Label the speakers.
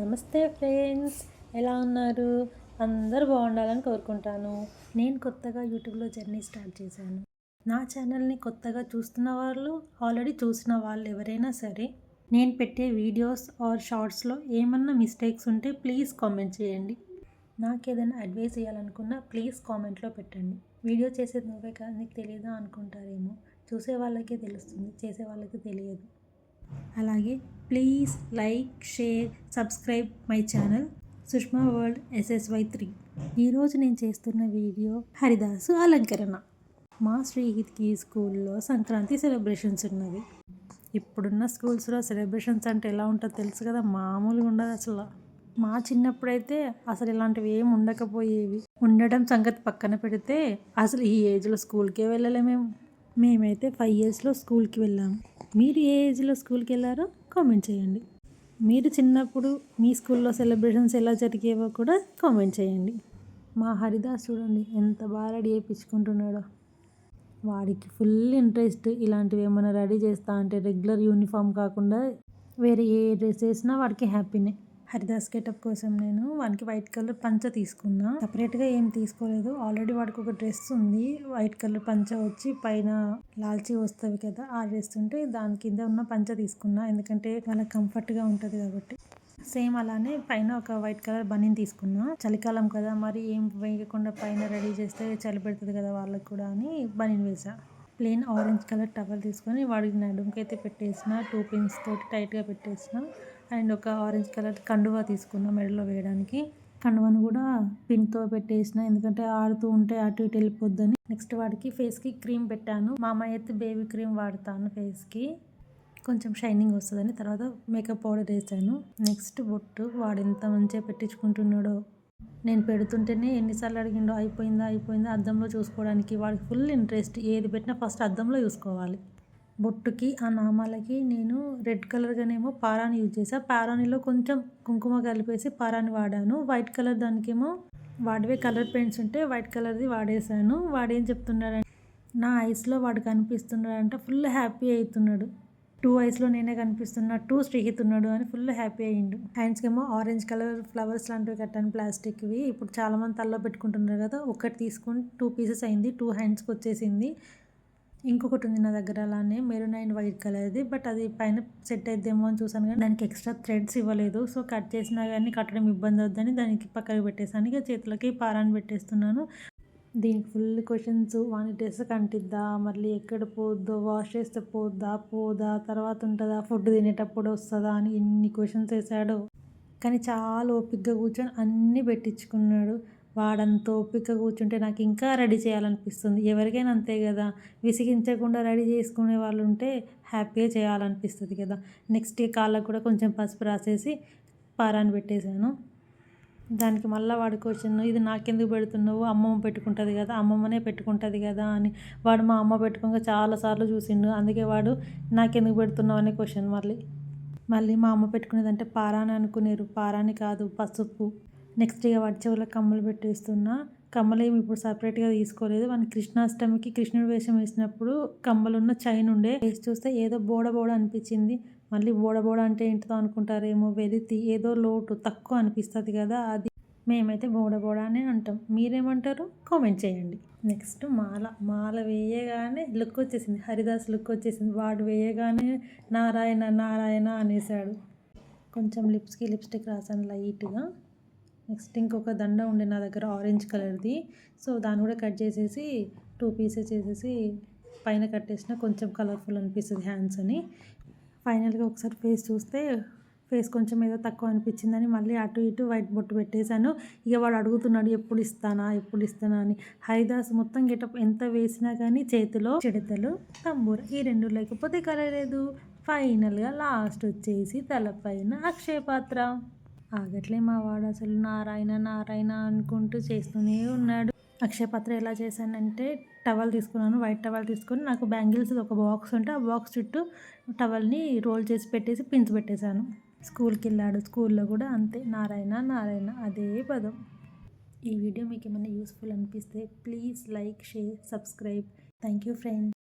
Speaker 1: నమస్తే ఫ్రెండ్స్ ఎలా ఉన్నారు? అందరూ బాగుండాలని కోరుకుంటాను. నేను కొత్తగా యూట్యూబ్లో జర్నీ స్టార్ట్ చేశాను. నా ఛానల్ని కొత్తగా చూస్తున్న వాళ్ళు ఆల్రెడీ చూసిన వాళ్ళు ఎవరైనా సరే నేను పెట్టే వీడియోస్ ఆర్ షార్ట్స్లో ఏమన్నా మిస్టేక్స్ ఉంటే ప్లీజ్ కామెంట్ చేయండి. నాకు ఏదైనా అడ్వైస్ చేయాలనుకున్నా ప్లీజ్ కామెంట్లో పెట్టండి. వీడియో చేసేది నువ్వే కాదు నీకు తెలియదా అనుకుంటారేమో. చూసే వాళ్ళకే తెలుస్తుంది చేసే వాళ్ళకి తెలియదు. అలాగే please like share subscribe my channel Sushma world SSY three ఈరోజు నేను చేస్తున్న వీడియో హరిదాసు అలంకరణ. మా శ్రీహిత్కి స్కూల్లో సంక్రాంతి సెలబ్రేషన్స్ ఉన్నది ఇప్పుడున్న స్కూల్స్లో సెలబ్రేషన్స్ అంటే ఎలా ఉంటుందో తెలుసు కదా మామూలుగా ఉండదు అసలు. మా చిన్నప్పుడైతే అసలు ఇలాంటివి ఏమి ఉండకపోయేవి. ఉండడం సంగతి పక్కన పెడితే అసలు ఈ ఏజ్లో స్కూల్కే వెళ్ళలేమేము మేమైతే ఫైవ్ ఇయర్స్లో స్కూల్కి వెళ్ళాము మీరు ఏ ఏజ్లో స్కూల్కి వెళ్ళారో కామెంట్ చేయండి. మీరు చిన్నప్పుడు మీ స్కూల్లో సెలబ్రేషన్స్ ఎలా జరిగేవో కూడా కామెంట్ చేయండి. మా హరిదాస్ చూడండి ఎంత బాగా రెడీ చేయించుకుంటున్నాడో. వాడికి ఫుల్ ఇంట్రెస్ట్ ఇలాంటివి ఏమైనా రెడీ చేస్తా అంటే రెగ్యులర్ యూనిఫామ్ కాకుండా వేరే ఏ డ్రెస్ వేసినా వాడికి హ్యాపీనే హరిదాస్ గెటప్ కోసం నేను వానికి వైట్ కలర్ పంచ తీసుకున్నా. సపరేట్గా ఏం తీసుకోలేదు. ఆల్రెడీ వాడికి ఒక డ్రెస్ ఉంది. వైట్ కలర్ పంచ వచ్చి పైన లాల్చి వస్తుంది కదా ఆ డ్రెస్ ఉంటే దాని కింద ఉన్న పంచ తీసుకున్నా. ఎందుకంటే వాళ్ళకి కంఫర్ట్గా ఉంటుంది కాబట్టి. సేమ్ అలానే పైన ఒక వైట్ కలర్ బనీన్ తీసుకున్నా. చలికాలం కదా మరి ఏం వేయకుండా పైన రెడీ చేస్తే చలి పెడుతుంది కదా వాళ్ళకి కూడా అని బనీన్ వేసా ప్లెయిన్ ఆరెంజ్ కలర్ టవల్ తీసుకొని వాడికి నడుముకి అయితే పెట్టేసిన టూ పిన్స్ తోటి టైట్గా పెట్టేసిన. అండ్ ఒక ఆరెంజ్ కలర్ కండువా తీసుకున్నా మెడలో వేయడానికి. కండువాను కూడా పిన్తో పెట్టేసిన ఎందుకంటే ఆడుతూ ఉంటే అటు ఇటు వెళ్ళిపోద్దని. నెక్స్ట్ వాడికి ఫేస్కి క్రీమ్ పెట్టాను. మా అమ్మాయి అయితే బేబీ క్రీమ్ వాడతాను ఫేస్కి. కొంచెం షైనింగ్ వస్తుందని తర్వాత మేకప్ పౌడర్ వేసాను. నెక్స్ట్ బొట్టు వాడు ఎంత మంచిగా పెట్టించుకుంటున్నాడో. నేను పెడుతుంటేనే ఎన్నిసార్లు అడిగిండో అయిపోయిందా అయిపోయిందా అద్దంలో చూసుకోవడానికి. వాడికి ఫుల్ ఇంట్రెస్ట్. ఏది పెట్టినా ఫస్ట్ అద్దంలో చూసుకోవాలి. బొట్టుకి ఆ నామాలకి నేను రెడ్ కలర్గానేమో పారాని యూజ్ చేసా పారానిలో కొంచెం కుంకుమ కలిపేసి పారాని వాడాను. వైట్ కలర్ దానికేమో వాడివే కలర్ పెయింట్స్ ఉంటే వైట్ కలర్ది వాడేసాను వాడేం చెప్తున్నాడంటే నా ఐస్లో వాడు కనిపిస్తున్నాడంటే ఫుల్ హ్యాపీ అవుతున్నాడు టూ ఐస్లో నేనే కనిపిస్తున్నా టూ శ్రీహిత్ ఉన్నాడు అని ఫుల్ హ్యాపీ అయ్యిండు. హ్యాండ్స్కి ఏమో ఆరెంజ్ కలర్ ఫ్లవర్స్ లాంటివి కట్టాను ప్లాస్టిక్వి. ఇప్పుడు చాలామంది తల్లో పెట్టుకుంటున్నారు కదా ఒకటి తీసుకుని టూ పీసెస్ అయింది టూ హ్యాండ్స్కి వచ్చేసింది ఇంకొకటి ఉంది నా దగ్గర అలానే మెరూన్ అండ్ వైట్ కలర్ది బట్ అది పైన సెట్ అయిద్దేమో అని చూసాను కానీ దానికి ఎక్స్ట్రా థ్రెడ్స్ ఇవ్వలేదు. సో కట్ చేసినా కానీ కట్టడం ఇబ్బంది అవుద్దని దానికి పక్కకి పెట్టేసాను ఇక చేతులకి పారాన్ని పెట్టేస్తున్నాను. దీనికి ఫుల్ క్వశ్చన్స్ వాని డ్రెస్ కంటిద్దా మళ్ళీ ఎక్కడ పోద్దో వాష్ చేస్తే పోద్దా పోదా తర్వాత ఉంటుందా ఫుడ్ తినేటప్పుడు వస్తుందా అని ఎన్ని క్వశ్చన్స్ వేసాడు కానీ చాలా ఓపిక్గా కూర్చొని అన్నీ పెట్టించుకున్నాడు. వాడంత ఓపిక కూర్చుంటే నాకు ఇంకా రెడీ చేయాలనిపిస్తుంది. ఎవరికైనా అంతే కదా విసిగించకుండా రెడీ చేసుకునే వాళ్ళు ఉంటే హ్యాపీగా చేయాలనిపిస్తుంది కదా నెక్స్ట్ కాళ్ళకు కూడా కొంచెం పసుపు రాసేసి పారాన్ని పెట్టేశాను. దానికి మళ్ళీ వాడు క్వశ్చన్ ఇది నాకెందుకు పెడుతున్నావు? అమ్మమ్మ పెట్టుకుంటుంది కదా అమ్మమ్మనే పెట్టుకుంటుంది కదా అని. వాడు మా అమ్మ పెట్టుకోగా చాలాసార్లు చూసిండు. అందుకే వాడు నాకెందుకు పెడుతున్నావు? అనే క్వశ్చన్ మళ్ళీ. మళ్ళీ మా అమ్మ పెట్టుకునేదంటే పారాని అనుకునేరు. పారాని కాదు పసుపు. నెక్స్ట్ ఇక వాడి చెవులకు కమ్మలు పెట్టేస్తున్నా. కమ్మలు ఏమి ఇప్పుడు సపరేట్గా తీసుకోలేదు. మన కృష్ణాష్టమికి కృష్ణుడు వేషం వేసినప్పుడు కమ్మలున్న చైన్ ఉండే. వేసి చూస్తే ఏదో బోడ బోడ అనిపించింది. మళ్ళీ బోడబోడ అంటే ఏంటిదో అనుకుంటారేమో వెలితి ఏదో లోటు తక్కువ అనిపిస్తుంది కదా అది. మేమైతే బోడబోడా అనే అంటాం. మీరేమంటారు? కామెంట్ చేయండి. నెక్స్ట్ మాల. మాల వేయగానే లుక్ వచ్చేసింది. హరిదాస్ లుక్ వచ్చేసింది. వాడు వేయగానే నారాయణ నారాయణ అనేసాడు కొంచెం లిప్స్కి లిప్స్టిక్ రాసాను లైట్గా. నెక్స్ట్ ఇంకొక దండ ఉండే నా దగ్గర ఆరెంజ్ కలర్ది. సో దాన్ని కూడా కట్ చేసేసి టూ పీసెస్ చేసేసి పైన కట్టేసిన కొంచెం కలర్ఫుల్ అనిపిస్తుంది హ్యాండ్స్ అని. ఫైనల్గా ఒకసారి ఫేస్ చూస్తే ఫేస్ కొంచెం ఏదో తక్కువ అనిపించిందని మళ్ళీ అటు ఇటు వైట్ బొట్టు పెట్టేశాను. ఇక వాడు అడుగుతున్నాడు ఎప్పుడు ఇస్తానా ఎప్పుడు ఇస్తానా? అని. హరిదాస్ మొత్తం గెటప్ ఎంత వేసినా కానీ చేతిలో చెడతలు తంబూర ఈ రెండు లేకపోతే కలలేదు ఫైనల్గా లాస్ట్ వచ్చేసి తలపైన అక్షయ పాత్ర ఆగట్లే మా వాడు అసలు నారాయణ నారాయణ అనుకుంటూ చేస్తూనే ఉన్నాడు. అక్షయపత్ర ఎలా చేశానంటే టవల్ తీసుకున్నాను వైట్ టవల్ తీసుకొని నాకు బ్యాంగిల్స్ ఒక బాక్స్ ఉంటే ఆ బాక్స్ చుట్టూ టవల్ని రోల్ చేసి పెట్టేసి పిన్స్ పెట్టేశాను. స్కూల్కి వెళ్ళాడు స్కూల్లో కూడా అంతే. నారాయణ నారాయణ అదే పదం. ఈ వీడియో మీకు ఏమైనా యూస్ఫుల్ అనిపిస్తే please like share subscribe thank you friends